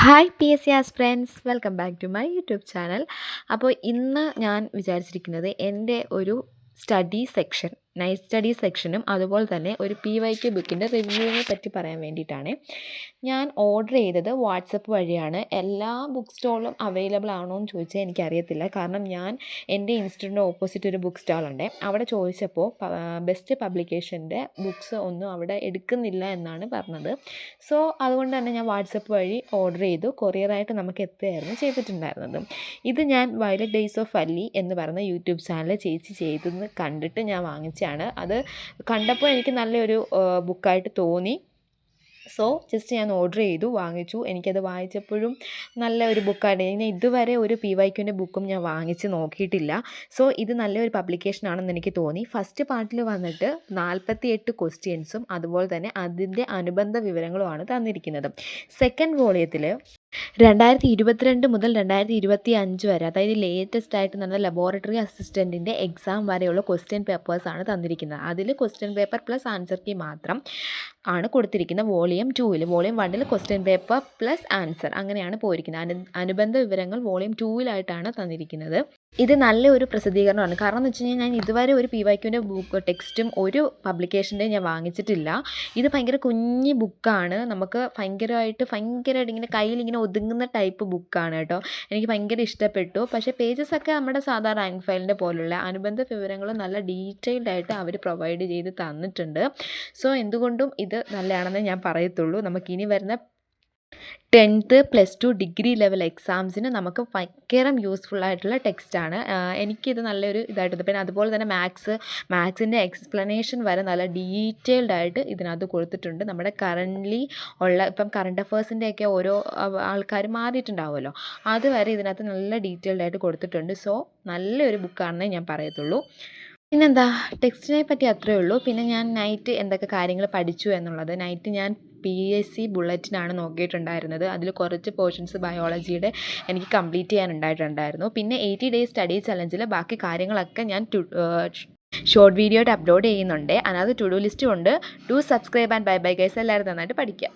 Hi P S C as friends welcome back to my YouTube channel അപ്പോൾ ഇന്ന് ഞാൻ വിചാരിച്ചിരിക്കുന്നത് എന്റെ ഒരു സ്റ്റഡി സെക്ഷൻ നൈറ്റ് സ്റ്റഡി സെക്ഷനും അതുപോലെ തന്നെ ഒരു പി വൈ ക്യു ബുക്കിന്റെ റിവ്യൂവിനെ പറ്റി പറയാൻ വേണ്ടിയിട്ടാണ്. ഞാൻ ഓർഡർ ചെയ്തത് വാട്സപ്പ് വഴിയാണ്. എല്ലാ ബുക്ക് സ്റ്റാളും അവൈലബിൾ ആണോ എന്ന് ചോദിച്ചാൽ എനിക്കറിയത്തില്ല. കാരണം ഞാൻ എന്റെ ഇൻസ്റ്റിറ്റ്യൂട്ടിന്റെ ഓപ്പോസിറ്റ് ഒരു ബുക്ക് സ്റ്റാളുണ്ട് അവിടെ ചോദിച്ചപ്പോൾ ബെസ്റ്റ് പബ്ലിക്കേഷന്റെ ബുക്ക്സ് ഒന്നും അവിടെ എടുക്കുന്നില്ല എന്നാണ് പറഞ്ഞത്. സോ അതുകൊണ്ട് തന്നെ ഞാൻ വാട്സപ്പ് വഴി ഓർഡർ ചെയ്തു. കൊറിയറായിട്ട് നമുക്ക് എത്തുകയായിരുന്നു ചെയ്തിട്ടുണ്ടായിരുന്നത്. ഇത് ഞാൻ വയലറ്റ് ഡേയ്സ് ഓഫ് അല്ലി എന്ന് പറയുന്ന യൂട്യൂബ് ചാനൽ ചേച്ചി ചെയ്തെന്ന് കണ്ടിട്ട് ഞാൻ വാങ്ങിച്ചതാണ് അത് കണ്ടപ്പോൾ എനിക്ക് നല്ലൊരു ബുക്കായിട്ട് തോന്നി. സോ ജസ്റ്റ് ഞാൻ ഓർഡർ ചെയ്തു വാങ്ങിച്ചു. എനിക്കത് വായിച്ചപ്പോഴും നല്ല ഒരു ബുക്കാണ് ഞാൻ ഇതുവരെ ഒരു പി വൈ ക്യുവിന്റെ ബുക്കും ഞാൻ വാങ്ങിച്ച് നോക്കിയിട്ടില്ല. സോ ഇത് നല്ലൊരു പബ്ലിക്കേഷൻ ആണെന്ന് എനിക്ക് തോന്നി. ഫസ്റ്റ് പാർട്ടിൽ വന്നിട്ട് നാൽപ്പത്തി എട്ട് ക്വസ്റ്റ്യൻസും അതുപോലെ തന്നെ അതിന്റെ അനുബന്ധ വിവരങ്ങളുമാണ് തന്നിരിക്കുന്നത്. സെക്കൻഡ് വോളിയത്തിൽ രണ്ടായിരത്തി ഇരുപത്തിരണ്ട് മുതൽ രണ്ടായിരത്തി ഇരുപത്തി അഞ്ച് വരെ അതായത് ലേറ്റസ്റ്റ് ആയിട്ട് നടന്ന ലബോറട്ടറി അസിസ്റ്റന്റിന്റെ എക്സാം വരെയുള്ള ക്വസ്റ്റ്യൻ പേപ്പേഴ്സാണ് തന്നിരിക്കുന്നത്. അതിൽ question paper plus answer key മാത്രം ആണ് കൊടുത്തിരിക്കുന്ന വോളിയം ടൂവിൽ വോളിയം വണ്ണിൽ ക്വസ്റ്റ്യൻ പേപ്പർ പ്ലസ് ആൻസർ അങ്ങനെയാണ് പോയിരിക്കുന്നത്. അനു അനുബന്ധ വിവരങ്ങൾ വോളിയം ടൂവിലായിട്ടാണ് തന്നിരിക്കുന്നത്. ഇത് നല്ലൊരു പ്രസിദ്ധീകരണമാണ്. കാരണം എന്ന് വെച്ച് കഴിഞ്ഞാൽ ഞാൻ ഇതുവരെ ഒരു പി വൈക്യുവിന്റെ ബുക്ക് ടെക്സ്റ്റും ഒരു പബ്ലിക്കേഷന്റെ ഞാൻ വാങ്ങിച്ചിട്ടില്ല. ഇത് ഭയങ്കര കുഞ്ഞ് ബുക്കാണ് നമുക്ക് ഭയങ്കരമായിട്ട് ഭയങ്കരമായിട്ട് ഇങ്ങനെ കയ്യിൽ ഇങ്ങനെ ഒതുങ്ങുന്ന ടൈപ്പ് ബുക്കാണ് കേട്ടോ. എനിക്ക് ഭയങ്കര ഇഷ്ടപ്പെട്ടു. പക്ഷേ പേജസ് ഒക്കെ നമ്മുടെ സാധാ റാങ്ക് ഫയലിന്റെ പോലുള്ള അനുബന്ധ വിവരങ്ങൾ നല്ല ഡീറ്റെയിൽഡ് ആയിട്ട് അവർ പ്രൊവൈഡ് ചെയ്ത് തന്നിട്ടുണ്ട്. സോ എന്തുകൊണ്ടും ഇത് നല്ലതാണെന്ന് ഞാൻ പറയത്തുള്ളൂ. നമുക്കിനി വരുന്ന tenth plus two degree level എക്സാംസിന് നമുക്ക് ഭയങ്കര യൂസ്ഫുൾ ആയിട്ടുള്ള ടെക്സ്റ്റാണ് എനിക്കിത് നല്ലൊരു ഇതായിട്ട് പിന്നെ അതുപോലെ തന്നെ മാത്സ് മാത്സിന്റെ എക്സ്പ്ലനേഷൻ വരെ നല്ല ഡീറ്റെയിൽഡ് ആയിട്ട് ഇതിനകത്ത് കൊടുത്തിട്ടുണ്ട്. നമ്മുടെ കറന്റ്ലി ഉള്ള ഇപ്പം കറണ്ട് അഫേഴ്സിന്റെയൊക്കെ ഓരോ ആൾക്കാർ മാറിയിട്ടുണ്ടാവുമല്ലോ. അതുവരെ ഇതിനകത്ത് നല്ല ഡീറ്റെയിൽഡ് ആയിട്ട് കൊടുത്തിട്ടുണ്ട്. സോ നല്ലൊരു ബുക്കാണെന്നേ ഞാൻ പറയത്തുള്ളൂ. പിന്നെന്താ ടെക്സ്റ്റിനെ പറ്റി അത്രയേ ഉള്ളൂ. പിന്നെ ഞാൻ നൈറ്റ് എന്തൊക്കെ കാര്യങ്ങൾ പഠിച്ചു എന്നുള്ളത്. നൈറ്റ് ഞാൻ പി എസ് സി ബുള്ളറ്റിനാണ് നോക്കിയിട്ടുണ്ടായിരുന്നത്. അതിൽ കുറച്ച് പോർഷൻസ് ബയോളജിയുടെ എനിക്ക് കംപ്ലീറ്റ് ചെയ്യാനുണ്ടായിട്ടുണ്ടായിരുന്നു. പിന്നെ എയ്റ്റി ഡേയ്സ് സ്റ്റഡി ചലഞ്ചിൽ ബാക്കി കാര്യങ്ങളൊക്കെ ഞാൻ ഷോർട്ട് വീഡിയോ ആയിട്ട് അപ്ലോഡ് ചെയ്യുന്നുണ്ട്. അതിനകത്ത് ടു ഡു ലിസ്റ്റും ഉണ്ട്. To subscribe and bye bye guys. എല്ലാവരും നന്നായിട്ട് പഠിക്കുക.